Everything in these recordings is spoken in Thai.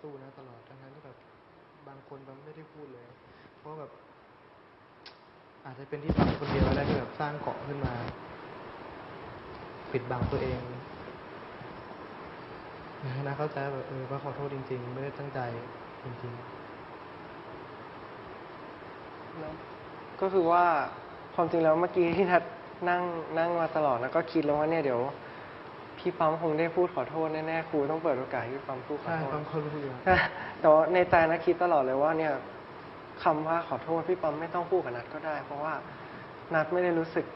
สู้นะตลอดทั้งนั้นที่แบบบางคนปั๊มไม่ได้พูดเลย เพราะแบบ อาจจะเป็นที่ปั๊มคนเดียวแล้ที่แบบสร้างเกาะขึ้นมา ปิดบังตัวเองนะเข้าใจแบบเออว่าขอโทษจริง ๆ ไม่ได้ตั้งใจจริงแล้วก็คือว่าความจริงแล้วเมื่อกี้ที่ทัดนั่งนั่งมาตลอดแล้วก็คิดแล้วว่าเนี่ยเดี๋ยว พี่ปั๊มคงได้พูดขอโทษแน่ๆครูต้องเปิดโอกาสให้พี่ปั๊มพูดๆขอใช่โทษปั๊มเขารู้อยู่ แต่ว่าในใจนะคิดตลอดเลยว่าเนี่ยคำว่าขอโทษพี่ปั๊มไม่ต้องพูดกับนัดก็ได้ เพราะว่านัดไม่ได้รู้สึก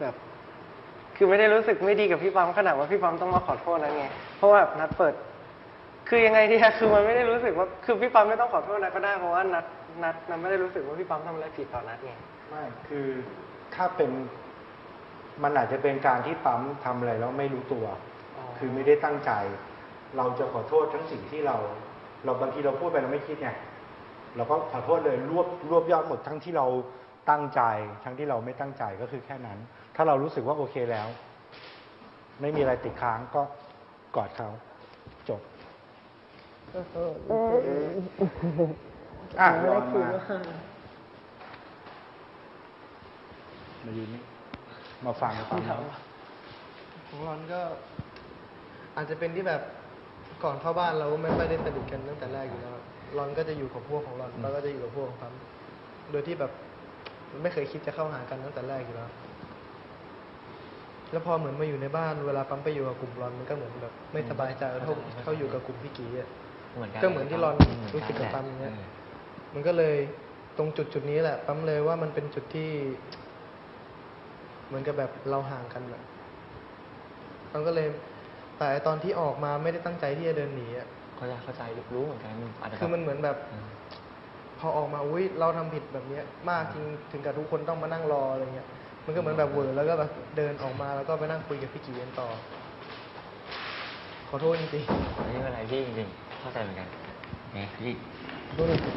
แบบ คือไม่ได้รู้สึกไม่ดีกับพี่ปั๊มขนาดว่าพี่ปั๊มต้องมาขอโทษนะไงเพราะว่านัดเปิด คือยังไงดีอะคือมันไม่ได้รู้สึกว่าคือพี่ปั๊มไม่ต้องขอโทษนัดก็ได้เพราะว่านัดนัดนัดไม่ได้รู้สึกว่าพี่ปั๊มทำอะไรผิดต่อนัดไง ไม่ คือถ้าเป็น มันอาจจะเป็นการที่ปั๊มทำอะไรแล้วไม่รู้ตัวอ๋อคือไม่ได้ตั้งใจ เราจะขอโทษทั้งสิ่งที่เรา เราบางทีเราพูดไปเราไม่คิดไงเราก็ขอโทษเลยรวบรวบยอดหมดทั้งที่เราตั้งใจ ทั้งที่เราไม่ตั้งใจก็คือแค่นั้น ถ้าเรารู้สึกว่าโอเคแล้ว ไม่มีอะไรติดค้างก็กอดเขาจบอะรอนมามายืนนี่ มาฟังฟังเขาของรอนก็ อาจจะเป็นที่แบบก่อนเข้าบ้านเราก็ไม่ค่อยได้สนิทกันตั้งแต่แรกอยู่แล้วรอนก็จะอยู่กับพวกของรอนแล้วก็จะอยู่กับพวกของปั๊มโดยที่แบบไม่เคยคิดจะเข้าหากันตั้งแต่แรกอยู่แล้ว แล้วพอเหมือนมาอยู่ในบ้านเวลาปั๊มไปอยู่กับกลุ่มรอนมันก็เหมือนแบบ ไม่สบายใจเท่าเขาอยู่กับกลุ่มพี่กีอะเหมือนกันก็เหมือนที่รอนรู้สึกกับปั๊มอย่างเงี้ยออมันก็เลยตรงจุดจุดนี้แหละปั๊มเลยว่ามันเป็นจุดที่ เหมือนกับแบบเราห่างกันแบบปั๊มก็เลย แต่ตอนที่ออกมาไม่ได้ตั้งใจที่จะเดินหนีอะเข้าใจเข้าใจรู้เหมือนกันอาจจะคือมันเหมือนแบบอืมพอออกมาอุ้ยเราทำผิดแบบเนี้ย มากจริงถึงกับทุกคนต้องมานั่งรออะไรเงี้ย มันก็เหมือนแบบเวอร์แล้วก็แบบเดินออกมาแล้วก็ไปนั่งคุยกับพี่กีกันต่อ ขอโทษจริงไม่เป็นไรพี่จริงๆเข้าใจเหมือนกันไงพี่ๆขอโทษจริง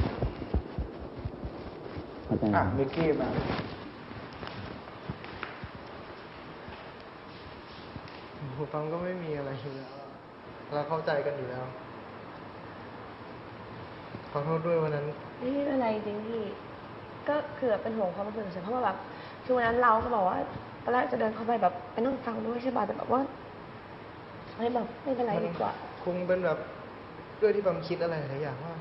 อะมิกกี้มา ๆโอ้โหปั๊มก็ไม่มีอะไรอยู่แล้วอะเราเข้าใจกันอยู่แล้ว ขอโทษด้วยวันนั้นไม่เป็นไรจริงๆพี่ก็คือแบบเป็นห่วงความรู้สึกเฉยเพราะว่าแบบคือวันนั้นเราก็บอกว่าตอนแรกจะเดินเข้าไปแบบไปนั่งฟังด้วยใช่ป่ะแต่แบบว่าเฮ้ยแบบไม่เป็นไรดีกว่า คงเป็นแบบด้วยที่ปั๊มคิดอะไรหลายอย่างว่า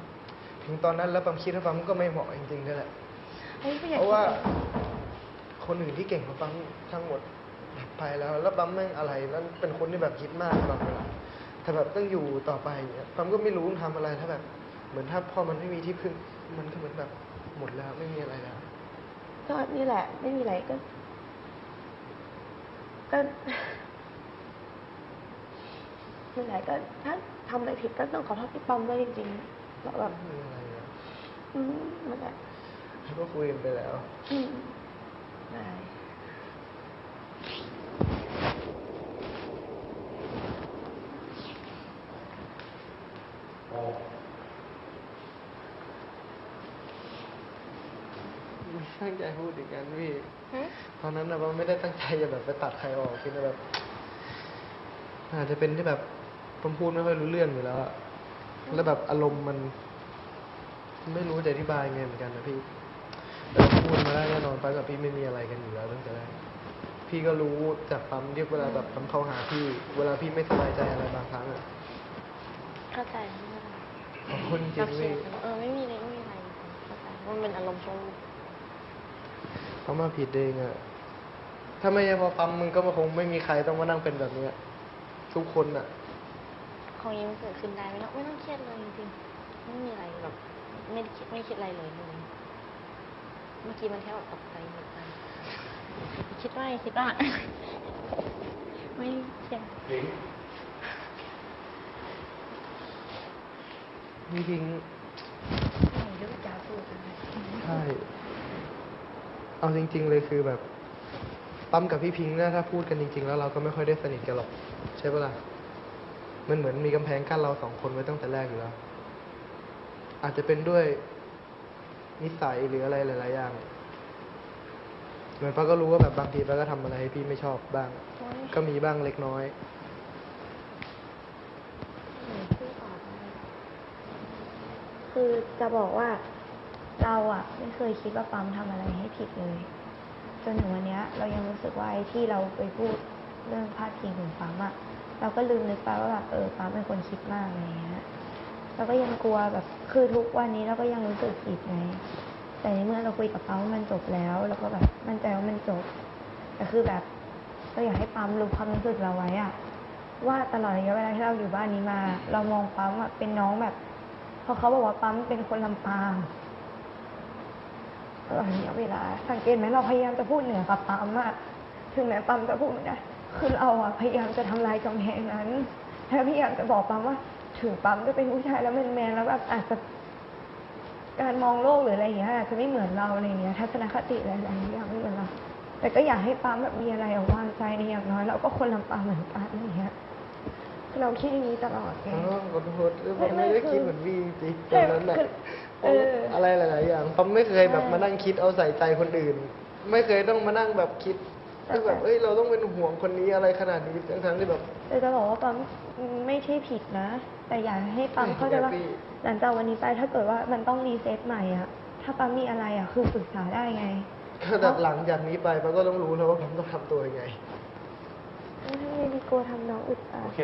ถึงตอนนั้นแล้วปั๊มคิดว่าปั๊มก็ไม่เหมาะจริงๆนั่นแหละเฮ้ยก็อยากเพราะว่าคิดแบบคนอื่นที่เก่งกว่าปั๊มทั้งหมด ไปแล้ว แล้วปั๊มแม่งอะไรนั่นเป็นคนที่แบบคิดมากตลอดเวลาแต่แบบต้องอยู่ต่อไปอย่างเงี้ยปั๊มก็ไม่รู้ทำอะไรถ้าแบบ เหมือนถ้าพอมันไม่มีที่พึ่ง มันก็เหมือนแบบหมดแล้วไม่มีอะไรแล้ว ก็นี่แหละ ไม่มีอะไรก็ ก็นี่แหละก็ถ้าทำอะไรผิดก็ต้องขอโทษพี่ปั๊มด้วยจริงๆแล้วแบบไม่มีอะไรแล้วอืมนั่นแหละก็คุยกันไปแล้ว อืมได้ ไม่ ตั้งใจพูดอีกกันพี่ฮะตอนนั้นนะปั๊มไม่ได้ตั้งใจจะแบบไปตัดใครออกคิดว่าแบบอาจจะเป็นที่แบบผมพูดไม่ค่อยรู้เรื่องอยู่แล้วอะแล้วแบบอารมณ์มัน ไม่รู้จะอธิบายไงเหมือนกันนะพี่แต่พูดมาได้แน่นอนไปกับพี่ไม่มีอะไรกันอยู่แล้วตั้งแต่แรกพี่ก็รู้จากปั๊มที่เวลาแบบปั๊มเข้าหาพี่ เวลาพี่ไม่สบายใจอะไรบางครั้งอะเข้าใจไม่เป็นไรขอบคุณจริเรางเคลียพี่ร์กันเออไม่มีอะไรไม่มีอะไรเข้าใจมันเป็นอารมณ์ชั่ววูบ เขามาผิดเองอะถ้าไม่ใช่เพอปั๊มมึงก็คงไม่มีใครต้องมานั่งเป็นแบบเนี้ยทุกคนอะของนี้มันเกิดขึ้นได้ไม่ต้องไม่ต้องเครียดเลยจริงๆไม่มีอะไรแบบไม่ได้คิดไม่คิดอะไรเลยเลยเมื่อกี้มันแค่แบบตกใจหมดไปคิดว่าคิดว่าไม่เครียดจริงผมเยอะจ้าพูดอะไรๆใช่ เอาจริง ๆ เลยคือแบบปั๊มกับพี่พิงค์เนี่ยถ้าพูดกันจริง ๆ แล้วเราก็ไม่ค่อยได้สนิทกันหรอกใช่ปะล่ะมันเหมือนมีกำแพงกั้นเราสองคนไว้ตั้งแต่แรกอยู่แล้ว อาจจะเป็นด้วยนิสัยหรืออะไรหลาย ๆ อย่าง เหมือนป้าก็รู้ว่าแบบบางทีป้าก็ทำอะไรให้พี่ไม่ชอบบ้างโอ๊ยก็มีบ้างเล็กน้อยเหมือนพูดออกเลยคือจะบอกว่า เราอะไม่เคยคิดว่าปั๊มทำอะไรให้ผิดเลย จนถึงวันนี้ยเรายังรู้สึกว่าไอ้ที่เราไปพูดเรื่องพาดพิงถึงปั๊มอะเราก็ลืมนึกไปว่าแบบเออปั๊มเป็นคนคิดมากอะไรอย่างเงี้ยเราก็ยังกลัวแบบคือทุกวันนี้เราก็ยังรู้สึกผิดไงแต่ในเมื่อเราคุยกับปั๊มว่ามันจบแล้วเราก็แบบมั่นใจว่ามันจบแต่คือแบบเราอยากให้ปั๊มรู้ความรู้สึกเราไว้อะว่าตลอดระยะเวลาที่เราอยู่บ้านนี้มา เรามองปั๊มอะเป็นน้องแบบพราะเขาบอกว่าปั๊มเป็นคนลำปาง ตลอดระยะเวลา สังเกตไหมเราพยายามจะพูดเหนือกับปั๊มอะถึงแม้ปั๊มจะพูดไม่ได้คือเราอะพยายามจะทำลายกำแพงนั้นและพยายามจะบอกปั๊มว่า ถึงปั๊มจะเป็นผู้ชายแล้วแมนๆแล้วแบบอาจจะการมองโลกหรืออะไรอย่างเงี้ยอาจจะไม่เหมือนเราอะไรอย่างเงี้ยทัศนคติหลายๆอย่างไม่เหมือนเราแต่ก็อยากให้ปั๊มแบบมีอะไรอะวางใจในอย่างน้อยเราก็คนลำปางเหมือนกันอย่างเงี้ยคือเราคิดอย่างนี้ตลอดไงอ๋อขอโทษคือผมไม่ไม่ได้คือคิดเหมือนวีจริงๆตใช่อนนั้นแหละคือ เอออะไรหลาย ๆ อย่างผมไม่เคยแบบใช่มานั่งคิดเอาใส่ใจคนอื่น ไม่เคยต้องมานั่งแบบคิดใช่คือแบบเอ้ยเราต้องเป็นห่วงคนนี้อะไรขนาดนี้ทั้งๆที่แบบแต่จะบอกว่าปั๊มไม่ใช่ผิดนะ แต่อยากให้ปั๊มเข้าใจว่าแฮปปี้หลังจากวันนี้ไปถ้าเกิดว่ามันต้องรีเซ็ตใหม่อะถ้าปั๊มมีอะไรอะคือปรึกษาได้ไงแต่หลังจากนี้ไปมันก็ต้องรู้แล้วว่าผมต้องทำตัวยังไงไม่ได้กลัวทำน้องอึดอัดโอเค